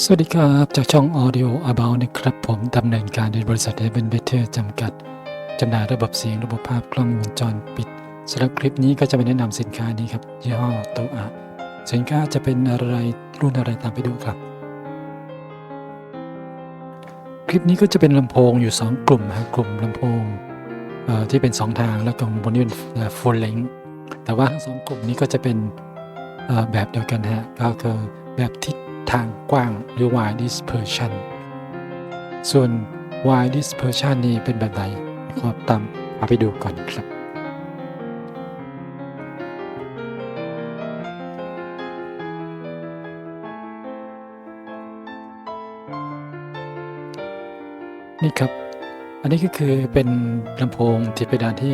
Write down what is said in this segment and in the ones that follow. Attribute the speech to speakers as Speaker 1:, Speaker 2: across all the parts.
Speaker 1: สวัสดีครับ จากช่อง Audio About นะครับผมดำเนินการโดยบริษัท Heaven Better จำกัดจำหน่ายระบบเสียงระบบภาพกล้องวงจรปิดสำหรับคลิปนี้ก็จะไปแนะนำสินค้านี้ครับยี่ห้อโตอะสินค้าจะเป็นอะไรรุ่นอะไรตามไปดูครับ คลิปนี้ก็จะเป็นลำโพงอยู่ 2 กลุ่มนะกลุ่มลำโพงที่เป็น 2 ทางแล้วก็บนนี้เป็น full length แต่ว่าทั้งสองกลุ่มนี้ก็จะเป็นแบบเดียวกันฮะก็คือแบบทิศ ทางกว้างหรือ wide dispersion ส่วน wide dispersion นี่เป็นแบบไหนก็ตามมาไปดูก่อนครับ นี่ครับ อันนี้ก็คือเป็นลำโพงที่เพดานที่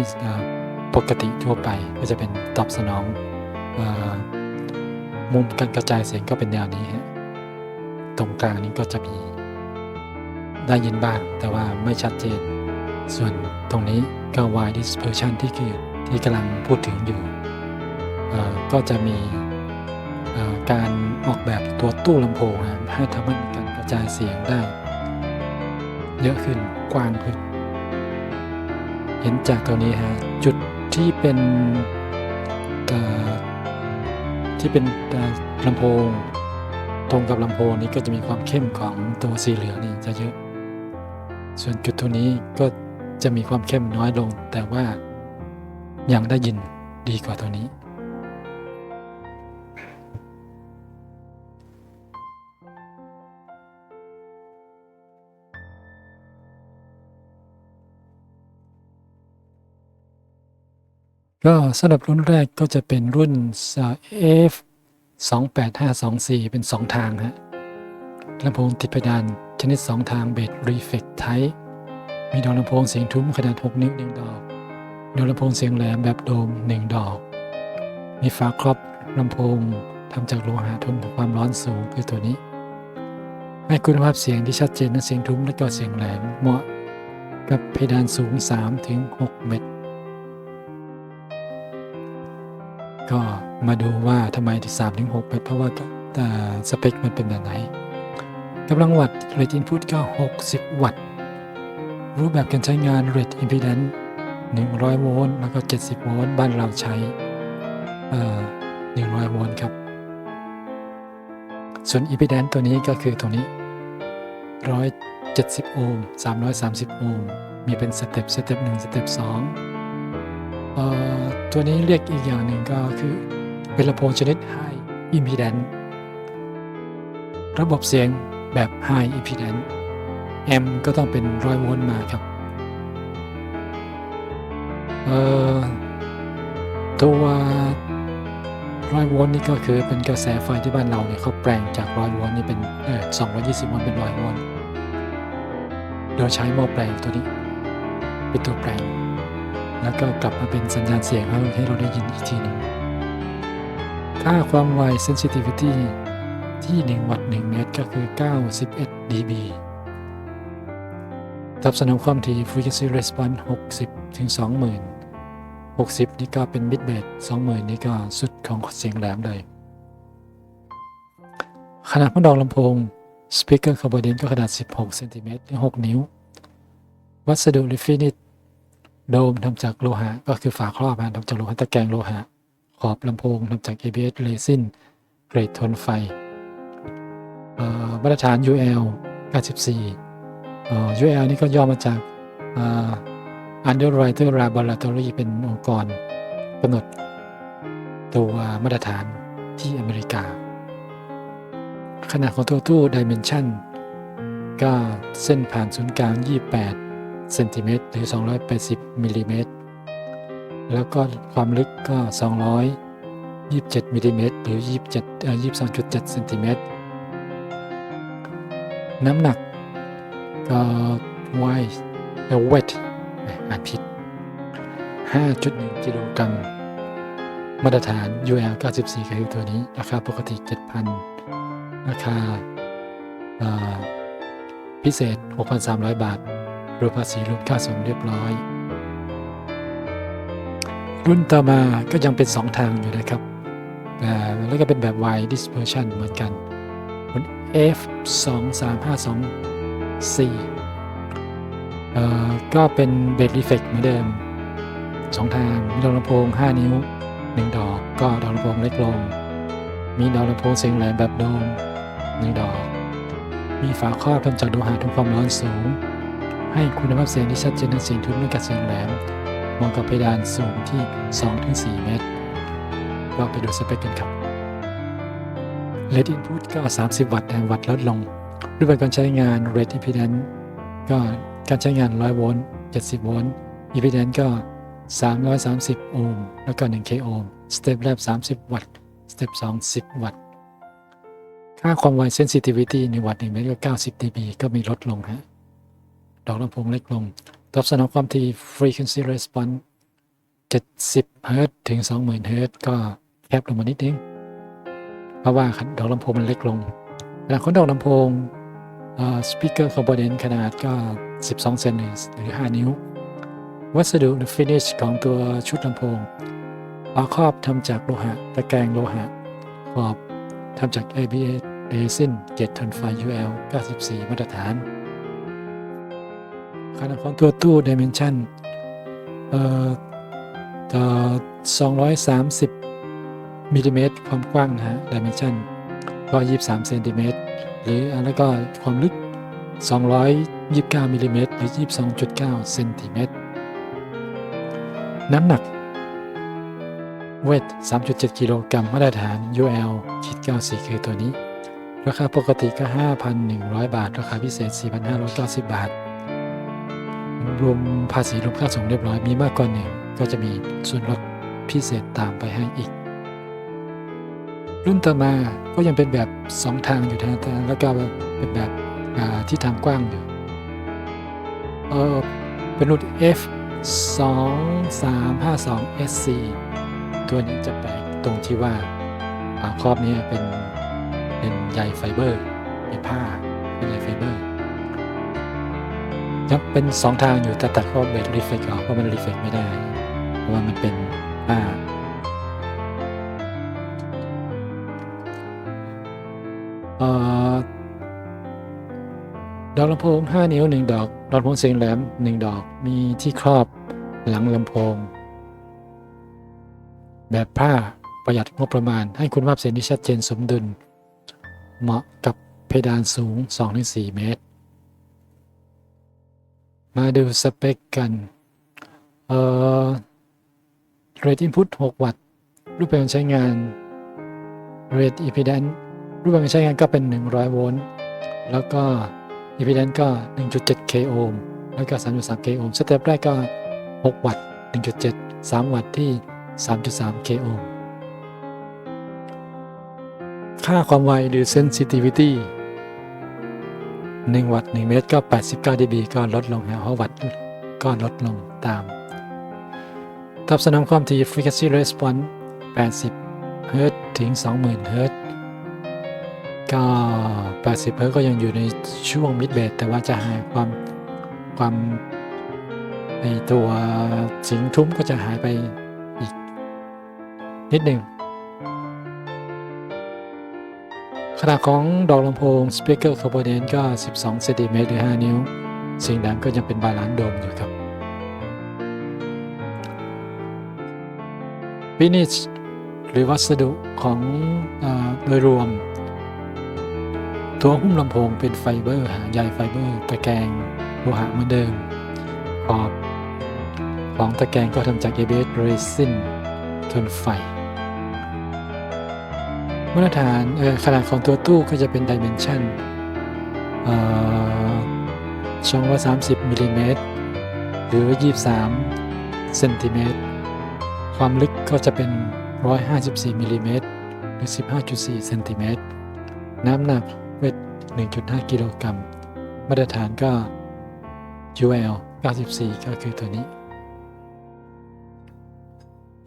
Speaker 1: ปกติทั่วไปก็จะเป็นตอบสนองอมุมการกระจายเสียงก็เป็นแนวนี้ฮะ ตรงกลางนี้ก็จะมีได้ยินบ้างแต่ว่าไม่ชัดเจน ส่วนตรงนี้ก็ wide dispersion ที่คือที่กำลังพูดถึงอยู่ก็จะมีการออกแบบตัวตู้ลำโพงนะให้ทำให้มีการกระจายเสียงได้ เยอะขึ้นกว้างขึ้น เห็นจากตัวนี้ฮะจุดที่เป็นที่เป็นลำโพง ตรงกับลำโพงนี้ก็จะมีความเข้มของตัวสีเหลืองนี่จะเยอะ ส่วนจุดตัวนี้ก็จะมีความเข้มน้อยลง แต่ว่ายังได้ยินดีกว่าตัวนี้ ก็สำหรับรุ่นแรกก็จะเป็นรุ่น F 2 8 5 2 4 เป็น 2 ทางฮะลำโพงติดเพดานชนิด 2 ทางเบสรีเฟกไทมีดอกลำโพงเสียงทุ้มขนาด 6 นิ้ว 1 ดอก ดอกลำโพงเสียงแหลมแบบโดม 1 ดอก มีฝาครอบลำโพงทำจากโลหะทนความร้อนสูงคือตัวนี้ให้คุณภาพเสียงที่ชัดเจนทั้งเสียงทุ้มและก็เสียงแหลมเหมาะกับเพดานสูง 3-6 เมตร ก็ มาดูว่าทำไมที่3ถึง6เป็นเพราะว่าแต่สเปคมันเป็นแบบไหนกำลังวัตต์เรทอินพุตก็ 60 วัตต์ รูปแบบการใช้งานเรทอิมพีแดนซ์100 โวลต์แล้วก็ 70 โวลต์บ้านเราใช้เอ่อ100 โวลต์ครับ ส่วนอิมพีแดนซ์ตัวนี้ก็คือตัวนี้ 170 โอห์ม330 โอห์มมีเป็นสเต็ปสเต็ป1สเต็ป2เอ่อตัวนี้เรียกอีกอย่างหนึ่งก็คือ เป็นลำโพงชนิด High Impedance ระบบเสียงแบบ High Impedance แอมก็ต้องเป็นร้อยโวลต์มาครับเอ่อตัวร้อยโวลต์นี่ก็คือเป็นกระแสไฟที่บ้านเราเนี่ยเขาแปลงจากร้อยโวลต์นี่เป็นเออ220โวลต์เป็นร้อยโวลต์โดยใช้หม้อแปลงตัวนี้ เป็นตัวแปลง แล้วก็กลับมาเป็นสัญญาณเสียงให้ให้เราได้ยินอีกทีหนึ่ง ค่าความไว sensitivity ที่ 1 วัตต์1เมตร ก็คือ 91 dB ตอบสนองความถี่ frequency response 60 ถึง 20,000 60 นี่ก็เป็น mid bass 20,000 นี่ก็สุดของเสียงแหลมเลย ขนาดพัดดอกลำโพง speaker component ก็ขนาด 16เซนติเมตรหรือ 6 นิ้ว วัสดุ Refinit โดมทำจากโลหะ ก็คือฝาครอบทำจากโลหะตะแกรงโลหะ ขอบลำโพงทำจาก ABS เรซินเกรดทนไฟมาตรฐาน UL 94 UL นี่ก็ย่อมาจาก Underwriter Laboratory เป็นองค์กรกำหนดตัวมาตรฐานที่อเมริกา ขนาดของตัวตู้ Dimension ก็เส้นผ่านศูนย์กลาง 28 เซนติเมตรหรือ 280 มิลลิเมตร แล้วก็ความลึกก็ 227มิลลิเมตรหรือ 27เอ่อ22.7เซนติเมตรน้ำหนักก็ไวเออเวทอ่านผิด 5.1 กิโลกรัม มาตรฐาน UL 94ก็คือตัวนี้ ราคาปกติ 7,000 ราคาเอ่อพิเศษ 6,300 บาทรวมภาษีรวมค่าส่งเรียบร้อย รุ่นต่อมาก็ยังเป็น 2 ทางอยู่นะครับแล้วก็เป็นแบบ wide dispersion เหมือนกันบน F 2 3 5 2 4เอ่อก็เป็นเบสรีเฟกเหมือนเดิมสองทาง มีดอกลำโพง 5 นิ้ว 1 ดอกก็ดอกลำโพงเล็กลง มีดอกลำโพงเสียงแหลมแบบโดม 1 ดอก มีฝาครอบทำจากโลหะทนความร้อนสูง ให้คุณภาพเสียงที่ชัดเจนเสียงทุ้มไม่กัดเสียงแหลม มาะกับเพดานสูงที่ 2-4 เมตร เราไปดูสเปคกันครับ Rate Input ก็30 วัตต์แรงวัตต์ลดลง รูปแบบการใช้งาน Rate Impedance ก็การใช้งาน 100 โวลต์ 70 โวลต์ Impedance ก็ 330 โอห์ม แล้วก็ 1 k โอห์ม Step แรก 30 วัตต์ Step 2 10 วัตต์ ค่าความไว Sensitivity ในวัตต์1เมตรก็ 90 dB ก็มีลดลงฮะ ดอกลำโพงเล็กลง ตอบสนองความถี่ Frequency Response 70 เฮิรตซ์ถึง 20,000 เฮิรตซ์ก็แคบลงมานิดนึง เพราะว่าดอกลำโพงมันเล็กลงขนาดของดอกลำโพงสปีกเกอร์คอมโพเนนต์ขนาดก็ 12 เซนหรือ 5 นิ้ว วัสดุหรือ finish ของตัวชุดลำโพงฝาครอบทำจากโลหะตะแกรงโลหะ ขอบทำจาก ABS เรซินเกตทนไฟ UL 94 มาตรฐาน ขนาดของตัวตู้ Dimension เอ่อต่อ230มิลลิเมตรความกว้างนะฮะ Dimension ก็23เซนติเมตรหรือแล้วก็ความลึก 229มิลลิเมตรหรือ 22.9เซนติเมตรน้ำหนัก เวท 3.7 กิโลกรัมมาตรฐาน UL คิด94 คือตัวนี้ ราคาปกติก็ 5,100 บาท ราคาพิเศษ 4,590 บาท รวมภาษีรวมค่าส่งเรียบร้อยมีมากกว่าหนึ่งก็จะมีส่วนลดพิเศษตามไปให้อีก รุ่นต่อมาก็ยังเป็นแบบ 2 ทางอยู่ทางแล้วก็เป็นแบบที่ทางกว้างอยู่เออเป็นรุ่น F 2 3 5 2 SC ตัวนี้จะแปลกตรงที่ว่าอ่าครอบนี้เป็นเป็นใยไฟเบอร์เป็นผ้าเป็นใยไฟเบอร์ ยังเป็นสองทางอยู่แต่ตัดข้อเบสรีเฟกออกเพราะมันรีเฟกไม่ได้ เพราะว่ามันเป็นผ้าเอ่อดอกลำโพง 5 นิ้ว 1 ดอกดอกลำโพงเสียงแหลม 1 ดอกมีที่ครอบหลังลำโพง แบบผ้าประหยัดงบประมาณ ให้คุณภาพเสียงที่ชัดเจนสมดุล เหมาะกับเพดานสูง 2-4 เมตร มาดูสเปคกัน เอ่อ rate input 6 วัตต์ รูปแบบการใช้งาน rate impedance รูปแบบการใช้งานก็เป็น 100 โวลต์ แล้วก็ impedance ก็ 1.7 k โอห์ม แล้วก็ 3.3 k โอห์ม สเต็ปแรกก็ 6 วัตต์ 1.7 3 วัตต์ที่ 3.3 k โอห์ม ค่าความไวหรือ sensitivity 1 วัตต์1เมตรก็ 89 dB ก็ลดลงนะเพราะวัตต์ก็ลดลงตามตอบสนองความถี่ frequency response 80 เฮิรตซ์ถึง 20,000 เฮิรตซ์ก็ 80 เฮิรตซ์ก็ยังอยู่ในช่วง mid bass แต่ว่าจะหายความความในตัวสียงทุ้มก็จะหายไปอีกนิดหนึ่ง ขนาดของดอกลำโพง Speaker Component ก็ 12เซนติเมตรหรือ 5 นิ้ว เสียงดังก็ยังเป็นบาลานซ์โดมอยู่ครับ Finish หรือวัสดุของอโดยรวม ตัวหุ้มลำโพงเป็นไฟเบอร์ หางใยไฟเบอร์ ตะแกรงโลหะเหมือนเดิมขอบของตะแกรงก็ทำจาก ABS resin ทนไฟ มาตรฐานขนาดของตัวตู้ก็จะเป็นดิเมนชันเอ่อ230มิลลิเมตรหรือ 23เซนติเมตรความลึกก็จะเป็น 154มิลลิเมตรหรือ 15.4เซนติเมตรน้ำหนักเวท 1.5 กิโลกรัม มาตรฐานก็ UL 94 ก็คือตัวนี้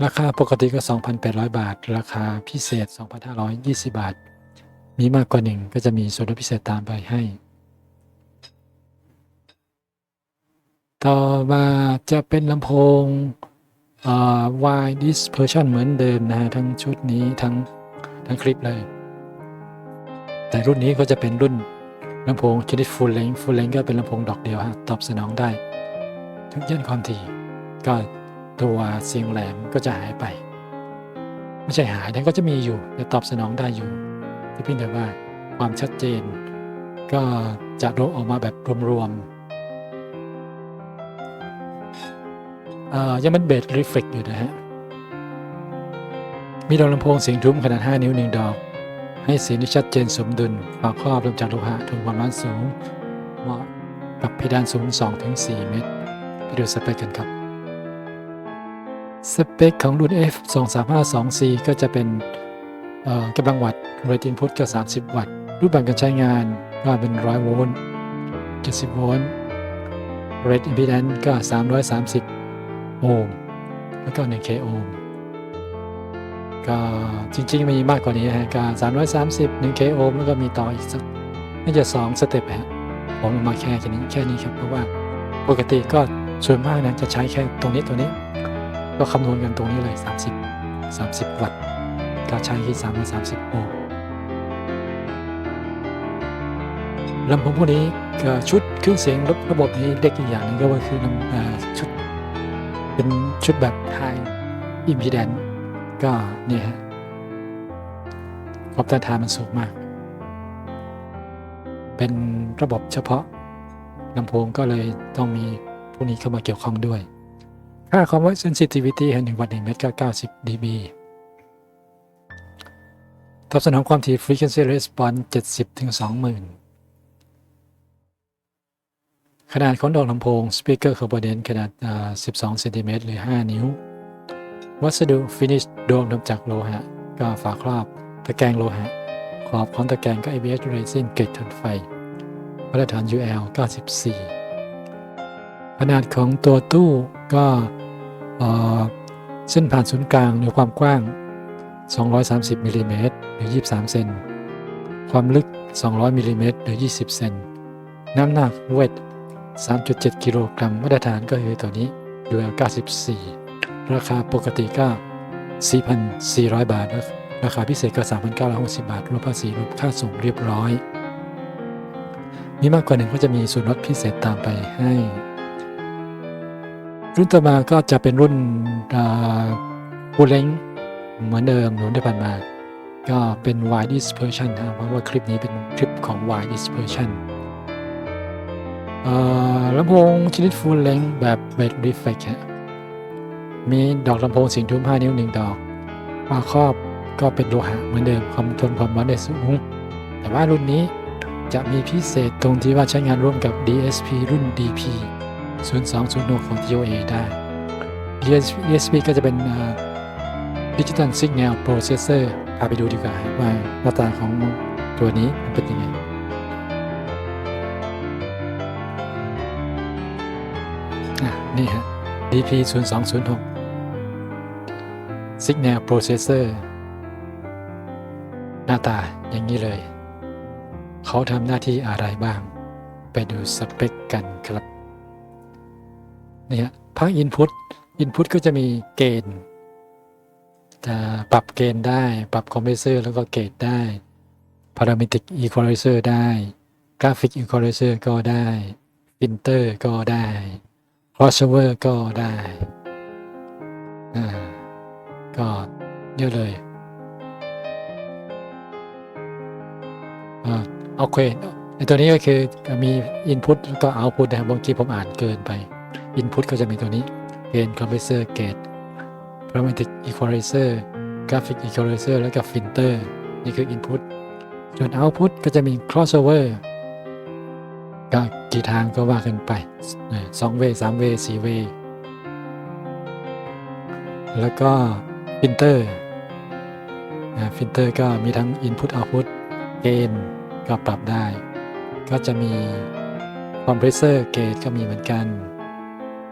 Speaker 1: ราคาปกติก็ 2,800 บาท ราคาพิเศษ 2,520 บาท มีมากกว่าหนึ่งก็จะมีส่วนลดพิเศษตามไปให้ ต่อมาจะเป็นลำโพงอ่า wide dispersion เหมือนเดิมนะฮะ ทั้งชุดนี้ทั้งทั้งคลิปเลย แต่รุ่นนี้ก็จะเป็นรุ่นลำโพงชนิด full length full length ก็เป็นลำโพงดอกเดียวฮะ ตอบสนองได้ ทุกย่านความถี่ก็ ตัวเสียงแหลมก็จะหายไป ไม่ใช่หายแต่ก็จะมีอยู่จะตอบสนองได้อยู่ที่พียงแต่ว่าความชัดเจน ก็จะลดออกมาแบบรวมๆยังเป็นเบสรีเฟกอยู่นะฮะมีดอกลำโพงเสียงทุ้มขนาด 5 นิ้ว 1 ดอก ให้เสียงที่ชัดเจนสมดุลฝาครอบรวมจากโลหะถึงความร้อนสูง เหมาะกับเพดานสูง 2-4 เมตรไปดูสเปคกันครับ สเปคของรุ่น F 2 3 5 2 C ก็จะเป็นเอ่อกำลังวัตต์ rate input ก็ 30 วัตต์ รูปแบบการใช้งานก็เป็น 100 โวลต์ 70 โวลต์ rate impedance ก็ 330 โอห์ม แล้วก็ 1K โอห์ม ก็จริงๆ มีมากกว่านี้นะฮะก็330 1K โอห์ม แล้วก็มีต่ออีกสักน่าจะ 2 สเต็ปฮะผมมาแค่แค่นี้แค่นี้ครับ เพราะว่าปกติก็ส่วนมากนะจะใช้แค่ตรงนี้ตัวนี้ ก็คำนวณกันตรงนี้เลย 30 30 วัตต์ก็ใช้ที่330โอห์มลำโพงพวกนี้ชุดเครื่องเสียงระระบบนี้เล็กอีกอย่างหนึงก็คือลำชุดเป็นชุดแบบ High Impedance ก็เนี่ยฮะความต้านทานมันสูงมาก เป็นระบบเฉพาะลำโพงก็เลยต้องมีพวกนี้เข้ามาเกี่ยวข้องด้วย ค่าความว่า sensitivity ให้1วัตต์1เมตรก็90 dB ตอบสนองความถี่ frequency response 70ถึง20,000 ขนาดของดอกลำโพง speaker component ขนาด 12 เซนติเมตรหรือ 5 นิ้ว วัสดุฟินิชโดมทำจากโลหะ ก็ฝาครอบ ตะแกรงโลหะ ขอบของตะแกรงก็ ABS resin เกรดทนไฟ มาตรฐาน UL 94 ขนาดของตัวตู้ก็ เส้นผ่านศูนย์กลางหรือความกว้าง 230มิลลิเมตรหรือ 23 เซน ความลึก 200มิลลิเมตรหรือ 20 เซน น้ำหนักเวท 3.7 กิโลกรัม มาตรฐานก็คือตัวนี้ UL 94 ราคาปกติก็ 4,400 บาท ราคาพิเศษก็ 3,960 บาท รวมภาษีรวมค่าส่งเรียบร้อย มีมากกว่าหนึ่งก็จะมีส่วนลดพิเศษตามไปให้ รุ่นต่อมาก็จะเป็นรุ่นฟูเล้งเหมือนเดิมรุ่นที่ผ่านมา ก็เป็น wide dispersion นะเพราะว่าคลิปนี้เป็นคลิปของ wide dispersion ลำโพงชนิด full length แบบ bed reflect มีดอกลำโพงสียงทุ้ม5นิ้ว 1 ดอกฝาครอบก็เป็นโลหะเหมือนเดิมความทนความร้อนได้สูง แต่ว่ารุ่นนี้จะมีพิเศษตรงที่ว่าใช้งานร่วมกับ DSP รุ่น DP 0206 ของ TOA ได้ DSP ก็จะเป็นดิจิตอลซิกแนลโปรเซสเซอร์พาไปดูดีกว่าว่าหน้าตาของตัวนี้มันเป็นยังไงนี่ฮะ DP 0206 Signal Processor หน้าตาอย่างนี้เลย เขาทำหน้าที่อะไรบ้าง ไปดูสเปคกันครับ นี่ฮะภาค Input Input ก็จะมีเกณฑ์จะปรับเกณฑ์ได้ ปรับคอมเพรสเซอร์แล้วก็เกณฑ์ได้ Parametric Equalizer ได้ Graphic Equalizer ก็ได้ Filter ก็ได้ crossover ก็ได้อ่าก็เยอะเลยอ่าโอเคในตัวนี้ก็คือมี input แล้วก็ output นะครับบางทีผมอ่านเกินไป input ก็จะมีตัวนี้ gain compressor gate parametric equalizer graphic equalizer แล้วก็ filter นี่คือ input ส่วน output ก็จะมี crossover ก็กี่ทางก็ว่ากันไปสองเวสามเวสี่เวแล้วก็ฟิลเตอร์ฟิลเตอร์ก็มีทั้ง Input Output เกณฑ์ก็ปรับได้ ก็จะมีคอมเพรสเซอร์เกจก็มีเหมือนกัน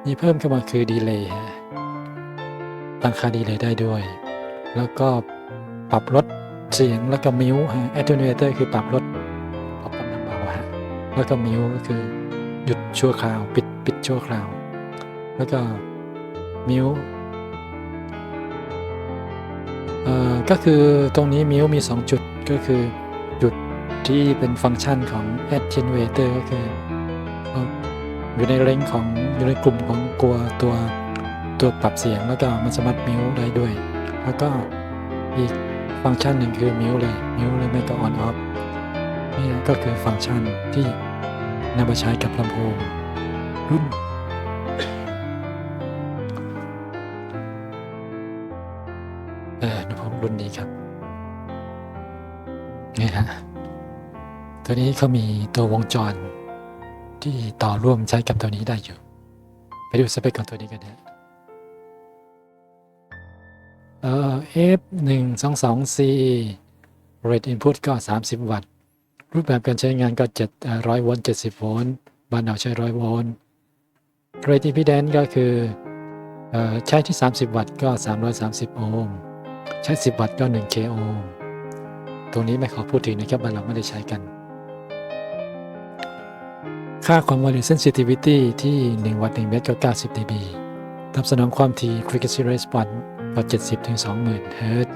Speaker 1: มีเพิ่มเข้ามาคือดีเลย์ตั้งค่าดีเลย์ได้ด้วย แล้วก็ปรับลดเสียงแล้วก็มิวฮะ attenuator คือปรับลดปรับกำลังเบาฮะแล้วก็มิวก็คือหยุดชั่วคราวปิดปิดชั่วคราว แล้วก็มิวเอ่อก็คือตรงนี้มิวมี 2 จุดก็คือหยุดที่เป็นฟังก์ชันของ attenuator ก็คือ อยู่ในเรนของอยู่ในกลุ่มของตัวตัวตัวปรับเสียงแล้วก็มันสามารถมิวได้ด้วย แล้วก็อีกฟังก์ชันหนึ่งคือมิวเลยมิวเลยไม่ก็ on off นี่ก็คือฟังก์ชันที่นำมาใช้กับลำโพงรุ่นเออลำโพงรุ่นนี้ครับนี่ฮะตัวนี้เขามีตัววงจร ที่ต่อร่วมใช้กับตัวนี้ได้อยู่ ไปดูสเปคของตัวนี้กันนะเอ่อ F 1 2 2 C rate input ก็ 30 วัตต์ รูปแบบการใช้งานก็ 700 โวลต์ 70 โวลต์ บ้านเราใช้ 100 โวลต์ rate impedance ก็คือออใช้ที่ 30 วัตต์ก็ 330 โอห์ม ใช้ 10 วัตต์ก็ 1 k โอห์ม ตรงนี้ไม่ขอพูดถึงนะครับบ้านเราไม่ได้ใช้กัน ค่าความ Volume Sensitivity ที่ 1 วัตต์1เมตรก็90 dB ตอบสนองความถี่ Frequency Response ก็70ถึง20,000 เฮิรตซ์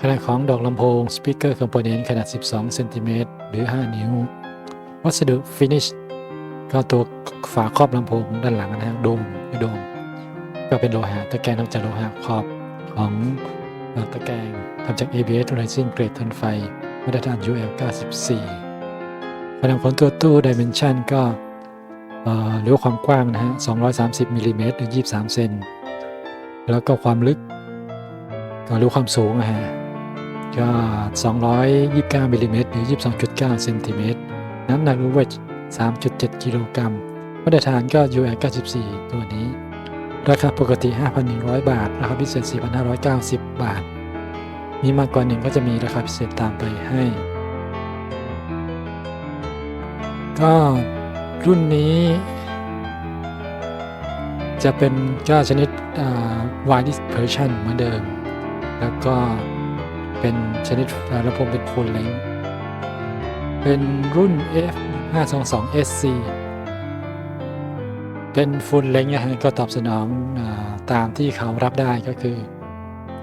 Speaker 1: ขนาดของดอกลำโพง Speaker Component ขนาด 12 เซนติเมตรหรือ 5 นิ้ว วัสดุ Finish ก็ตัวฝาครอบลำโพงด้านหลังนะฮะโดมโดม ก็เป็นโลหะตะแกรงทำจากโลหะขอบของตะแกรงทำจาก ABS Resin เกรดทนไฟมาตรฐาน UL 94 ขนาดของตัวตู้ Dimension ก็เรือความกว้างนะฮะ 230มิลลิเมตรหรือ 23 เซน แล้วก็ความลึก ก็รือความสูงนะฮะ ก็ 229มิลลิเมตรหรือ 22.9 เซนติเมตร น้ำหนักรือเวท3.7 กิโลกรัม มาตรฐานก็ UL 94 ตัวนี้ ราคาปกติ 5,100 บาท ราคาพิเศษ 4,590 บาท มีมากกว่าหนึ่งก็จะมีราคาพิเศษตามไปให้ ก็รุ่นนี้จะเป็นก็ชนิดอ่า wide dispersion เหมือนเดิม แล้วก็เป็นชนิดอ่าลำโพงเป็น full length เป็นรุ่น F 522 SC เป็นฟูลเลงนะฮะก็ตอบสนองอตามที่เขารับได้ก็คือ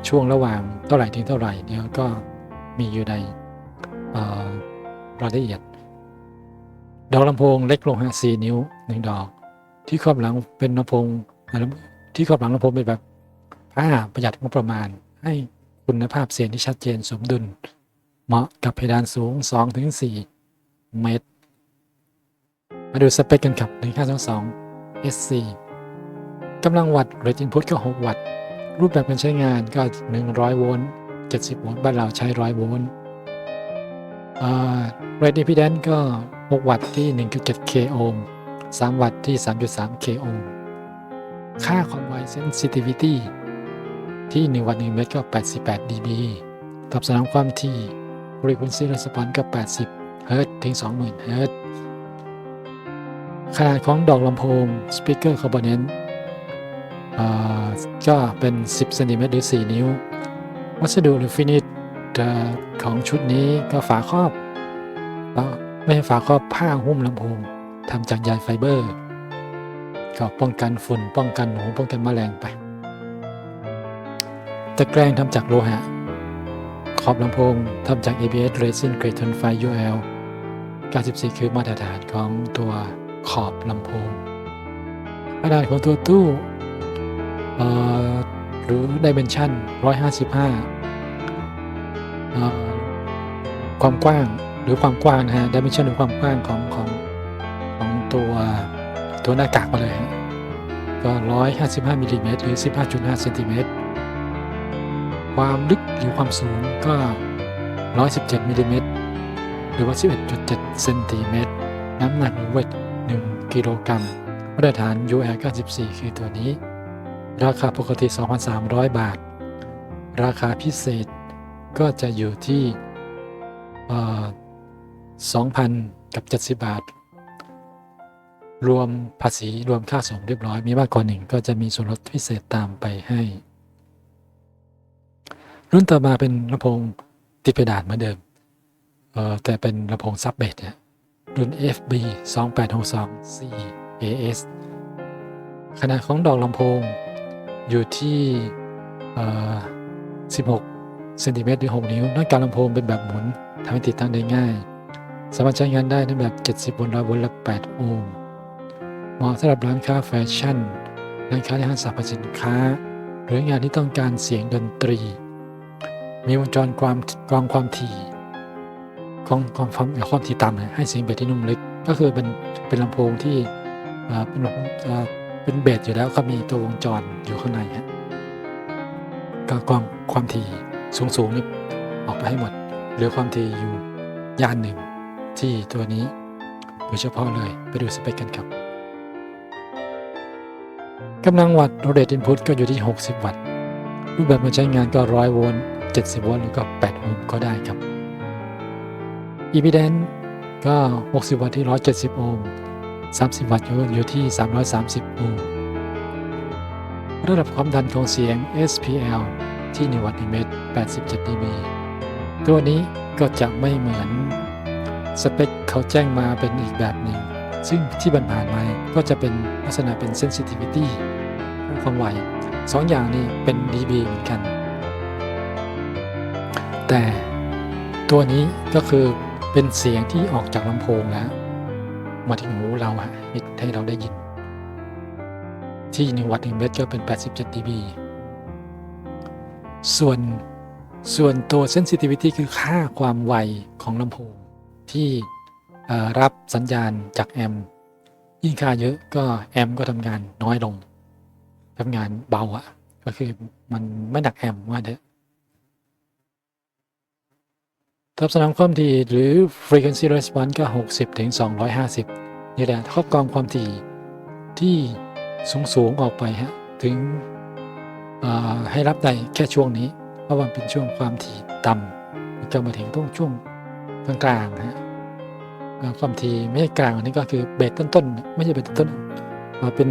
Speaker 1: ช่วงระหว่างเท่าไหร่ถึงเท่าไหร่เนี่ยก็มีอยู่ในรายละเอียด ดอกลำโพงเล็กลงฮะ4นิ้ว1ดอก ที่ครอบหลังเป็นลำโพงที่ครอบหลังลำโพงเป็นแบบผ้าประหยัดงบประมาณ ให้คุณภาพเสียงที่ชัดเจนสมดุล เหมาะกับเพดานสูง 2-4 เมตร มาดูสเปคกันครับ1522 SC กำลังวัตต์ Rate Input ก็ 6 วัตต์ รูปแบบการใช้งานก็ 100 โวลต์ 70 โวลต์ บ้านเราใช้ 100 โวลต์อ่า Rate Impedance ก็ 6 วัตต์ที่ 1.7 k โอห์ม3 วัตต์ที่ 3.3 k โอห์มค่าความไว Sensitivity ที่ 1 วัตต์1เมตรก็ 88 dB ตอบสนองความถี่ Frequency Response ก็ 80 เฮิรตซ์ถึง 20,000 เฮิรตซ์ขนาดของดอกลำโพง Speaker Component อ่าก็เป็น 10เซนติเมตรหรือ 4 นิ้ว วัสดุหรือฟินิชของชุดนี้ก็ฝาครอบ ไม่ใช่ฝาครอบผ้าหุ้มลำโพงทำจากใยไฟเบอร์ ก็ป้องกันฝุ่นป้องกันหนูป้องกันแมลงไปตะแกรงทำจากโลหะ ขอบลำโพงทำจาก ABS Resin Grade ทนไฟ UL 94 คือมาตรฐานของตัวขอบลำโพงขนาดของตัวตู้หรือ Dimension 155 ความกว้าง รือความกว้างนะฮะ Dimension หรือความกว้างของของของตัวตัวหน้ากากมาเลยฮะก็ 155มิลลิเมตรหรือ 15.5เซนติเมตรความลึกหรือความสูงก็ 117มิลลิเมตรหรือว่า 11.7เซนติเมตรน้ำหนักหรือเวท1กิโลกรัมมาตรฐาน UL 94 คือตัวนี้ ราคาปกติ 2,300 บาท ราคาพิเศษก็จะอยู่ที่ 2,000 กับ 70 บาท รวมภาษีรวมค่าส่งเรียบร้อย มีมากกว่าหนึ่งก็จะมีส่วนลดพิเศษตามไปให้ รุ่นต่อมาเป็นลำโพงติดเพดานเหมือนเดิมแต่เป็นลำโพงซับเบสเนี่ยรุ่น FB 2862 C AS ขนาดของดอกลำโพงอยู่ที่16เซนติเมตรหรือ 6 นิ้วน้าการลำโพงเป็นแบบหมุนทำให้ติดตั้งได้ง่าย สามารถใช้งานได้ทั้งแบบ 70โวลต์100โวลต์และ 8 โอห์ม เหมาะสำหรับร้านค้าแฟชั่น ร้านค้าในห้างสรรพสินค้า หรืองานที่ต้องการเสียงดนตรี มีวงจรความกรองความถี่ของความความความถี่ต่ำให้เสียงเบสที่นุ่มลึก ก็คือเป็นเป็นลำโพงที่อ่าเป็นเป็นเบสอยู่แล้วก็มีตัววงจรอยู่ข้างในฮะก็กรองความถี่สูงสูงๆนี่ออกไปให้หมดเหลือความถี่อยู่ย่านหนึ่ง ที่ตัวนี้โดยเฉพาะเลยไปดูสเปคกันครับกำลังวัตต์ rate input ก็อยู่ที่ 60 วัตต์ รูปแบบการใช้งานก็ 100 โวลต์ 70 โวลต์แล้วก็ 8 โอห์มก็ได้ครับ impedance ก็ 60 วัตต์ที่ 170 โอห์ม 30 วัตต์อยู่ที่ 330 โอห์ม ระดับความดันของเสียง SPL ที่ 1 วัตต์1เมตร 87 dB ตัวนี้ก็จะไม่เหมือน สเปคเขาแจ้งมาเป็นอีกแบบหนึ่ง ซึ่งที่ผ่านมาก็จะเป็นลักษณะเป็น sensitivity ความไวสองอย่างนี้เป็น dB เหมือนกัน แต่ตัวนี้ก็คือเป็นเสียงที่ออกจากลำโพงแล้ว มาถึงหูเราฮะให้เราได้ยิน ที่1วัตต์1เมตรก็เป็น 87 dB ส่วนส่วนตัว sensitivity คือค่าความไวของลำโพง ที่รับสัญญาณจากแอมยิ่งค่าเยอะก็แอมก็ทำงานน้อยลงทำงานเบาอะก็คือมันไม่หนักแอมว่าเถอตอบสนองความถี่หรือ frequency response ก็ 60ถึง250 นี่แหละครอบกรองความถี่ที่สูงสูงๆออกไปฮะถึงให้รับได้แค่ช่วงนี้ เพราะว่ามันเป็นช่วงความถี่ต่ำจะมาถึงต้องช่วง กลางๆนะฮะเอ่อความถี่ไม่ใช่กลางอันนี้ก็คือเบสต้นๆไม่ใช่เบสต้นๆมาเป็น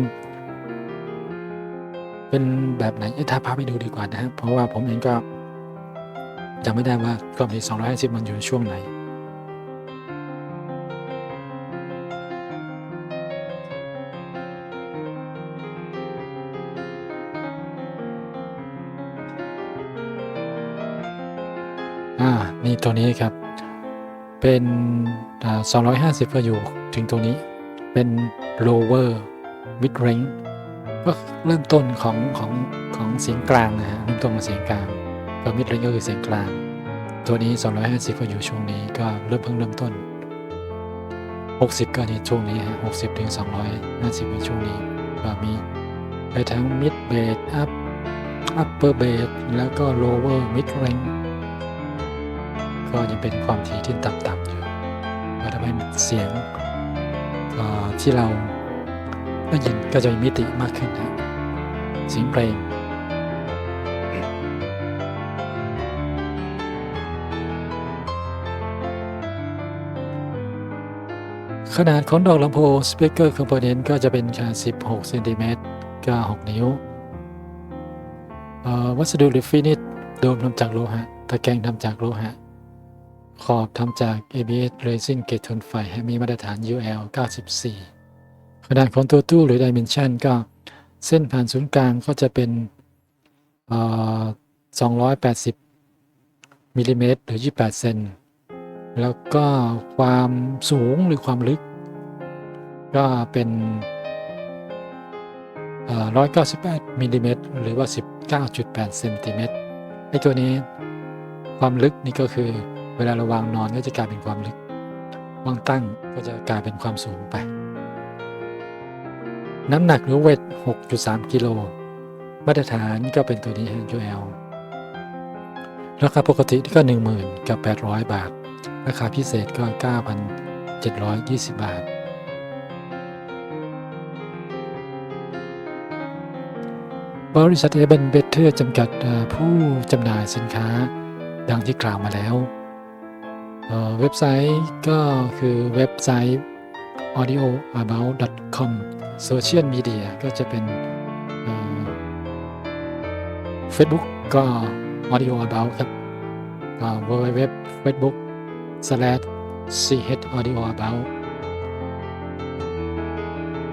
Speaker 1: เป็นแบบไหนถ้าพาไปดูดีกว่านะฮะเพราะว่าผมเองก็จำไม่ได้ว่าความถี่250 มันอยู่ในช่วงไหนอ่านี่ตัวนี้ครับ เป็น 250ก็อยู่ถึงตรงนี้ เป็น lower mid range ก็เริ่มต้นของของของเสียงกลางนะฮะเริ่มต้นของเสียงกลางก็ mid range ก็คือเสียงกลาง ตัวนี้ 250 ก็อยู่ช่วงนี้ก็เริ่มเพิ่งเริ่มต้น 60 ก็ในช่วงนี้ฮะ60 ถึง 250ในช่วงนี้ก็มีไปทั้ง mid bass up upper bass แล้วก็ lower mid range ก็ยังเป็นความถี่ที่ต่ำๆอยู่ก็ทำให้เสียงที่เราได้ยินก็จะมีมิติมากขึ้นนะเสียงเพลงขนาดของดอกลำโพง Speaker Component ก็จะเป็นแค่16 เซนติเมตรก็ 6 นิ้วอวัสดุหรือฟินิชโดมทำจากโลหะ ตะแกรงทำจากโลหะ ขอบทำจาก ABS Resin เกรดทนไฟให้มีมาตรฐาน UL 94 ขนาดของตัวตู้หรือ Dimension ก็เส้นผ่านศูนย์กลางก็จะเป็น280มิลลิเมตรหรือ 28 เซน แล้วก็ความสูงหรือความลึก ก็เป็น198มิลลิเมตรหรือว่า 19.8 เซนติเมตรไอ้ตัวนี้ความลึกนี่ก็คือ เวลาเราวางนอนก็จะกลายเป็นความลึกวางตั้งก็จะกลายเป็นความสูงไป น้ำหนักหรือเวท 6.3 กิโล มาตรฐานก็เป็นตัวนี้ฮะ UL ราคาปกติก็ 10,000 กับ 800 บาท ราคาพิเศษก็ 9,720 บาท บริษัทเอเบนเบเทอร์จำกัดผู้จำหน่ายสินค้าดังที่กล่าวมาแล้ว เว็บไซต์ก็คือเว็บไซต์ audioabout.com โซเชียลมีเดียก็จะเป็น Facebook ก็ audio about ครับ www facebook slash ch audio about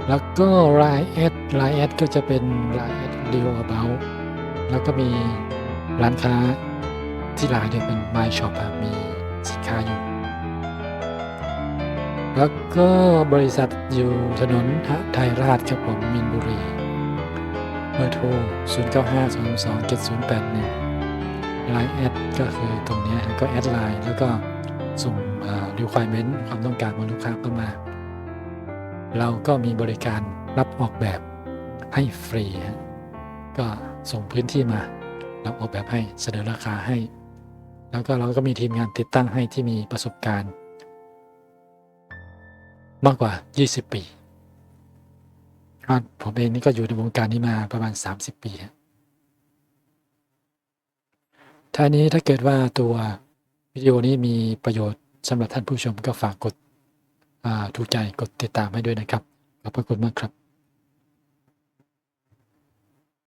Speaker 1: แล้วก็ line at line at ก็จะเป็น line at audio about แล้วก็มีร้านค้าที่ไลน์เนี่ยเป็น my shop มี สินค้าอยู่ แล้วก็บริษัทอยู่ถนนหไทยราชครับผมมินบุรี เบอร์โทร 0 9 5 2 2 7 0 8 1ไลน์แอดก็คือตรงนี้ก็แอดไลน์แล้วก็ส่งเอ่อ requirement ความต้องการของลูกค้าเข้ามา เราก็มีบริการรับออกแบบให้ฟรี ก็ส่งพื้นที่มา เราออกแบบให้เสนอราคาให้ แล้วก็เราก็มีทีมงานติดตั้งให้ที่มีประสบการณ์ มากกว่า 20 ปีอะผมเองนี่ก็อยู่ในวงการนี้มาประมาณ 30 ปีท่านี้ถ้าเกิดว่าตัววิดีโอนี้มีประโยชน์สำหรับท่านผู้ชมก็ฝากกดถูกใจกดติดตามให้ด้วยนะครับ ขอบพระคุณมากครับ